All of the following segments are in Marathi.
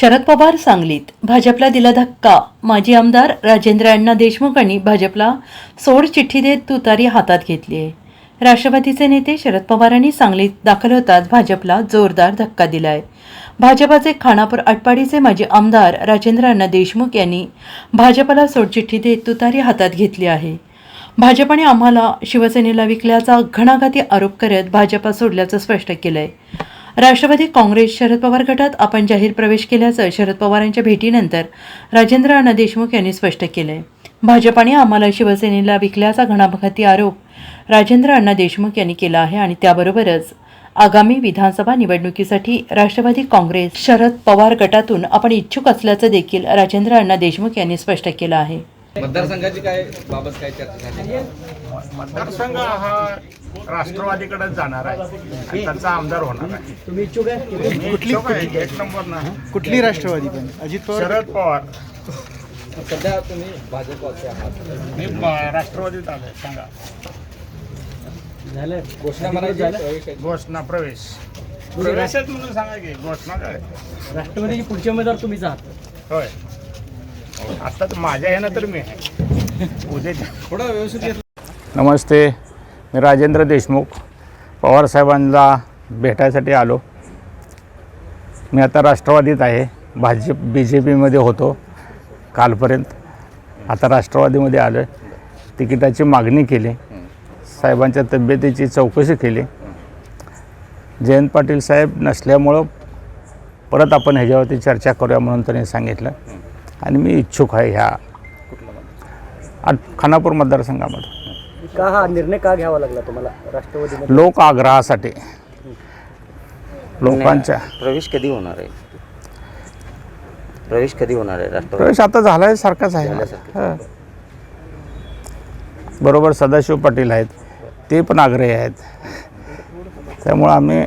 शरद पवार सांगलीत. भाजपला दिला धक्का. माजी आमदार राजेंद्र अण्णा देशमुख यांनी भाजपला सोड चिठ्ठी देत तुतारी हातात घेतली आहे. राष्ट्रवादीचे नेते शरद पवारांनी सांगलीत दाखल होताच भाजपला जोरदार धक्का दिलाय. भाजपाचे खानापूर आटपाडीचे माजी आमदार राजेंद्र अण्णा देशमुख यांनी भाजपला सोडचिठ्ठी देत तुतारी हातात घेतली आहे. भाजपाने आम्हाला शिवसेनेला विकल्याचा घणाघाती आरोप करत भाजपा सोडल्याचं स्पष्ट केलंय. राष्ट्रवादी काँग्रेस शरद पवार गटात आपण जाहीर प्रवेश केल्याचं शरद पवारांच्या भेटीनंतर राजेंद्र अण्णा देशमुख यांनी स्पष्ट केलंय. भाजपाने आम्हाला शिवसेनेला विकल्याचा घणाघाती आरोप राजेंद्र अण्णा देशमुख यांनी केला आहे आणि त्याबरोबरच आगामी विधानसभा निवडणुकीसाठी राष्ट्रवादी काँग्रेस शरद पवार गटातून आपण इच्छुक असल्याचं देखील राजेंद्र अण्णा देशमुख यांनी स्पष्ट केलं आहे. मतदारसंघाची काय बाबत काय चर्चा झाली? मतदारसंघ हा राष्ट्रवादीकडे जाणार आहे. आणि त्यांचा आमदार होणार आहे. तुम्ही इच्छुक आहे? मी इच्छुक आहे, एक नंबर ना कुठली राष्ट्रवादी पण? अजित पवार? शरद पवार. सध्या तुम्ही भाजपचे आहात. मी राष्ट्रवादीत आलोय. सांगा. झालं? घोषणा म्हणायची. घोषणा प्रवेश. प्रवेशच म्हणून सांगा की घोषणा काय? राष्ट्रवादीचे पुढचे उमेदवार तुम्हीच आहात. होय. आता तर माझ्या ह्यानं तर मी आहे उद्या थोडं व्यवस्थित. नमस्ते मी राजेंद्र देशमुख पवारसाहेबांना भेटायसाठी आलो. मी आता राष्ट्रवादीत आहे. भाजप बी जे पीमध्ये होतो कालपर्यंत. आता राष्ट्रवादीमध्ये आलो आहे तिकिटाची मागणी केली. साहेबांच्या तब्येतीची चौकशी केली. जयंत पाटील साहेब नसल्यामुळं परत आपण ह्याच्यावरती चर्चा करूया म्हणून त्यांनी सांगितलं. आणि मी इच्छुक आहे ह्या खानापूर मतदारसंघामध्ये. का हा निर्णय का घ्यावा लागला तुम्हाला? राष्ट्रवादीमध्ये लोक आग्रहासाठी. लोकांच्या. प्रवेश कधी होणार आहे? प्रवेश कधी होणार आहे राष्ट्रवादी? प्रवेश आता झालाय सारखाच आहे. हां. बरोबर सदाशिव पाटील आहेत. ते पण आग्रही आहेत. त्यामुळं आम्ही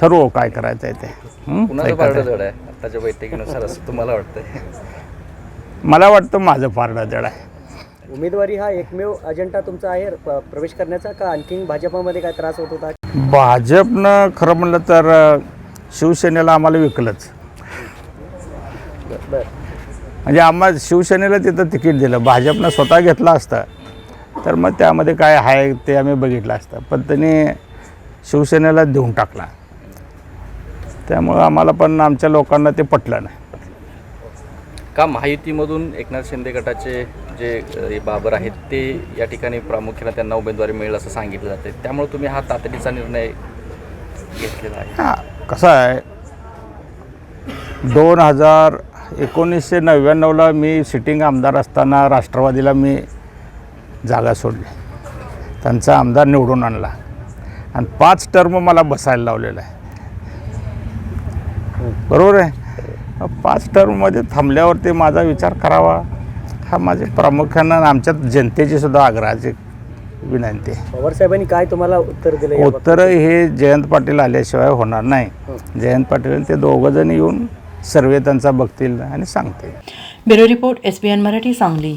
ठरवू काय करायचं आहे ते. हं? कुणाचं पारडं जड आहे? आताच्या बैठकीनुसार असं तुम्हाला वाटतंय. मला वाटतं माझं फारडं जड आहे. उमेदवारी हा एकमेव अजेंडा तुमचा आहे प- प्रवेश करण्याचा का आणखीन भाजपामध्ये काय त्रास होत होता? भाजपनं खरं म्हणलं तर अं, शिवसेनेला आम्हाला विकलंच. बर. म्हणजे आम्हाला शिवसेनेला तिथं तिकीट दिलं. भाजपनं स्वतः घेतलं असतं. तर मग त्यामध्ये काय आहे ते आम्ही बघितलं असतं. पण त्यांनी शिवसेनेला देऊन टाकला. त्यामुळं आम्हाला पण आमच्या लोकांना ते पटलं नाही. का महायुतीमधून एकनाथ शिंदे गटाचे जे बाबर आहेत ते या ठिकाणी प्रामुख्याने त्यांना उमेदवारी मिळेल असं सांगितलं जाते. त्यामुळे तुम्ही हा तातडीचा निर्णय घेतलेला आहे. हा कसं आहे? दोन हजार एकोणीसशे नव्याण्णवला मी सिटिंग आमदार असताना राष्ट्रवादीला मी जागा सोडली. त्यांचा आमदार निवडून आणला. आणि पाच टर्म मला बसायला लावलेला आहे. बरोबर आहे? पाच टर्ममध्ये थांबल्यावरती माझा विचार करावा. हा माझे प्रामुख्यानं आमच्या जनतेची सुद्धा आग्रहाची विनंती. आहे पवार साहेबांनी काय तुम्हाला उत्तर दिलं? उत्तर हे जयंत पाटील आल्याशिवाय होणार नाही. जयंत पाटील आणि ते दोघं जण येऊन सर्वे त्यांचा बघतील आणि सांगतील. Bureau report S Marathi Sangli.